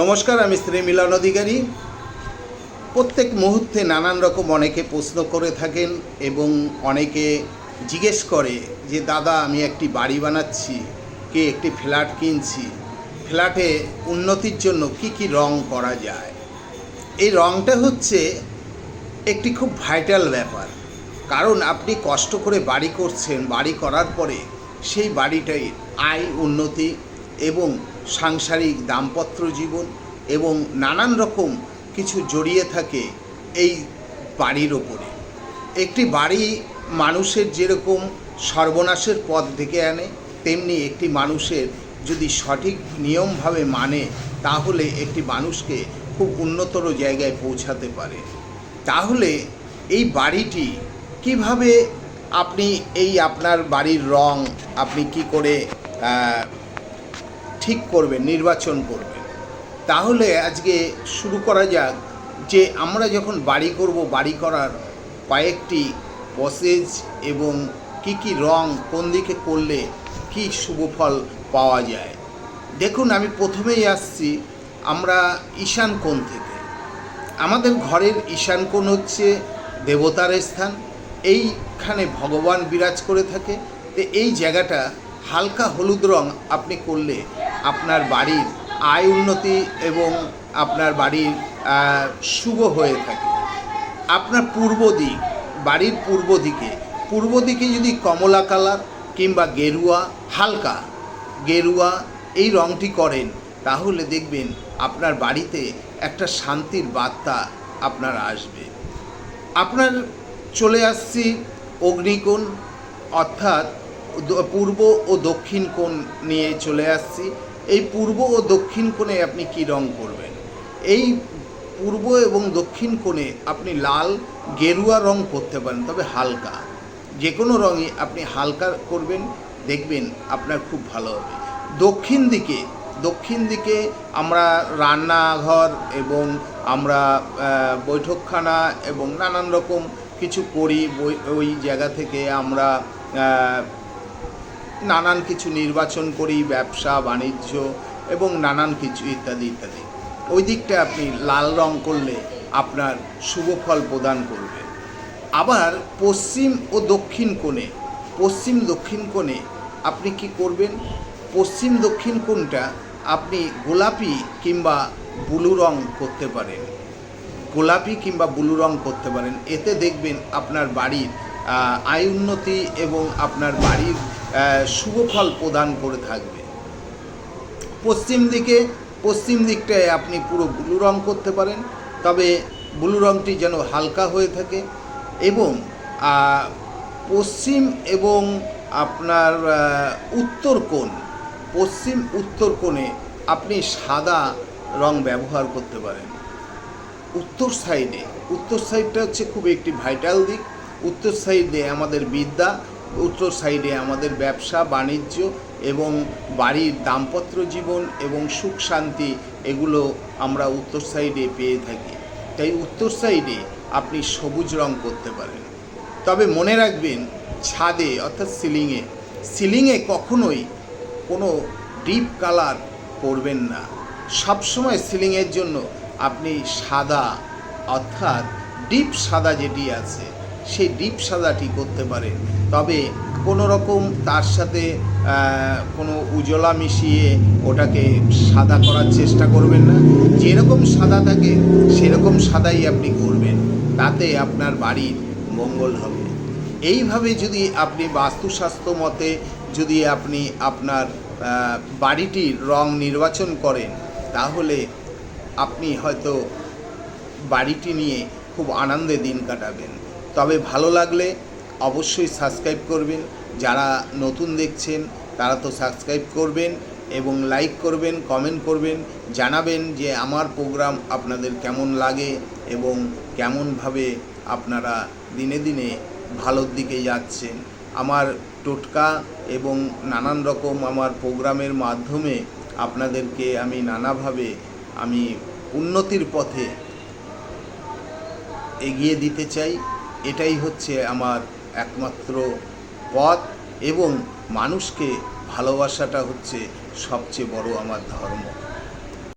নমস্কার, আমি স্ত্রী মিলন অধিকারী। প্রত্যেক মুহূর্তে নানান রকম অনেকে প্রশ্ন করে থাকেন এবং অনেকে জিজ্ঞেস করে যে, দাদা, আমি একটি বাড়ি বানাচ্ছি, কে একটি ফ্ল্যাট কিনছি, ফ্ল্যাটে উন্নতির জন্য কি কি রং করা যায়? এই রংটা হচ্ছে একটি খুব ভাইটাল ব্যাপার। কারণ আপনি কষ্ট করে বাড়ি করছেন, বাড়ি করার পরে সেই বাড়িটাই আয়, উন্নতি এবং সাংসারিক দাম্পত্য জীবন এবং নানান রকম কিছু জড়িয়ে থাকে এই বাড়ির ওপরে। একটি বাড়ি মানুষের যেরকম সর্বনাশের পথ ডেকে আনে, তেমনি একটি মানুষের যদি সঠিক নিয়মভাবে মানে তাহলে একটি মানুষকে খুব উন্নতর জায়গায় পৌঁছাতে পারে। তাহলে এই বাড়িটি কীভাবে আপনি এই আপনার বাড়ির রং, আপনি কি করে ঠিক করবেন নির্বাচন করবেন তাহলে আজকে শুরু করা যাক যে আমরা যখন বাড়ি করব, বাড়ি করার কয়েকটি প্রসেস এবং কি কি রং কোন দিকে করলে কি শুভ ফল পাওয়া যায়। দেখুন, আমি প্রথমেই আসছি আমরা ঈশান কোণ থেকে। আমাদের ঘরের ঈশান কোণ হচ্ছে দেবতার স্থান। এইখানে ভগবান বিরাজ করে থাকে। তো এই জায়গাটা হালকা হলুদ রং আপনি করলে আপনার বাড়ির আয় উন্নতি এবং আপনার বাড়ির শুভ হয়ে থাকে। আপনার পূর্ব দিক, বাড়ির পূর্ব দিকে পূর্ব দিকে যদি কমলা কালার কিংবা গেরুয়া, হালকা গেরুয়া এই রংটি করেন, তাহলে দেখবেন আপনার বাড়িতে একটা শান্তির বার্তা আপনার আসবে। আপনার চলে আসছি অগ্নিকোণ, অর্থাৎ পূর্ব ও দক্ষিণ কোণ নিয়ে চলে আসছি। এই পূর্ব ও দক্ষিণ কোণে আপনি কি রং করবেন? এই পূর্ব এবং দক্ষিণ কোণে আপনি লাল, গেরুয়া রং করতে পারেন, তবে হালকা। যে কোনো রঙই আপনি হালকা করবেন, দেখবেন আপনার খুব ভালো হবে। দক্ষিণ দিকে দক্ষিণ দিকে আমরা রান্নাঘর এবং আমরা বৈঠকখানা এবং নানান রকম কিছু করি ওই জায়গা থেকে আমরা নানান কিছু নির্বাচন করি, ব্যবসা, বাণিজ্য এবং নানান কিছু ইত্যাদি ইত্যাদি। ওই দিকটা আপনি লাল রং করলে আপনার শুভ ফল প্রদান করবে। আবার পশ্চিম ও দক্ষিণ কোণে, পশ্চিম দক্ষিণ কোণে আপনি কি করবেন? পশ্চিম দক্ষিণ কোণটা আপনি গোলাপি কিংবা ব্লু রং করতে পারেন। গোলাপি কিংবা ব্লু রং করতে পারেন। এতে দেখবেন আপনার বাড়ির আয় উন্নতি এবং আপনার বাড়ির আহ, শুভ ফল প্রদান করে থাকবে। পশ্চিম দিকে পশ্চিম দিকটায় আপনি পুরো ব্লু রং করতে পারেন তবে ব্লু রংটি যেন হালকা হয়ে থাকে এবং পশ্চিম এবং আপনার উত্তর কোণ পশ্চিম উত্তর কোণে আপনি সাদা রং ব্যবহার করতে পারেন। উত্তর সাইডে উত্তর সাইডটা হচ্ছে খুব একটি ভাইটাল দিক। উত্তর সাইডে আমাদের বিদ্যা উত্তর সাইডে আমাদের ব্যবসা, বাণিজ্য এবং বাড়ির দাম্পত্য জীবন এবং সুখ শান্তি এগুলো আমরা উত্তর সাইডে পেয়ে থাকি। তাই উত্তর সাইডে আপনি সবুজ রং করতে পারেন। তবে মনে রাখবেন, ছাদে অর্থাৎ সিলিংয়ে সিলিংয়ে কখনোই কোনো ডিপ কালার করবেন না। সবসময় সিলিংয়ের জন্য আপনি সাদা, অর্থাৎ ডিপ সাদা যেটি আছে, সেই ডিপ সাদাটি করতে পারেন। তবে কোনো রকম তার সাথে কোনো উজলা মিশিয়ে ওটাকে সাদা করার চেষ্টা করবেন না। যেরকম সাদা থাকে, সেরকম সাদাই আপনি করবেন। তাতে আপনার বাড়ির মঙ্গল হবে। এইভাবে যদি আপনি বাস্তুশাস্ত্র মতে যদি আপনি আপনার বাড়িটির রং নির্বাচন করেন, তাহলে আপনি হয়তো বাড়িটি নিয়ে খুব আনন্দে দিন কাটাবেন। তবে ভালো লাগলে অবশ্যই সাবস্ক্রাইব করবেন। যারা নতুন দেখছেন, তারা তো সাবস্ক্রাইব করবেন এবং লাইক করবেন কমেন্ট করবেন, জানাবেন যে আমার প্রোগ্রাম আপনাদের কেমন লাগে এবং কেমনভাবে আপনারা দিনে দিনে ভালোর দিকে যাচ্ছেন। আমার টোটকা এবং নানান রকম আমার প্রোগ্রামের মাধ্যমে আপনাদেরকে আমি নানাভাবে আমি উন্নতির পথে এগিয়ে দিতে চাই। এটাই হচ্ছে আমার একমাত্র পথ এবং মানুষকে ভালোবাসাটা হচ্ছে সবচেয়ে বড় আমার ধর্ম।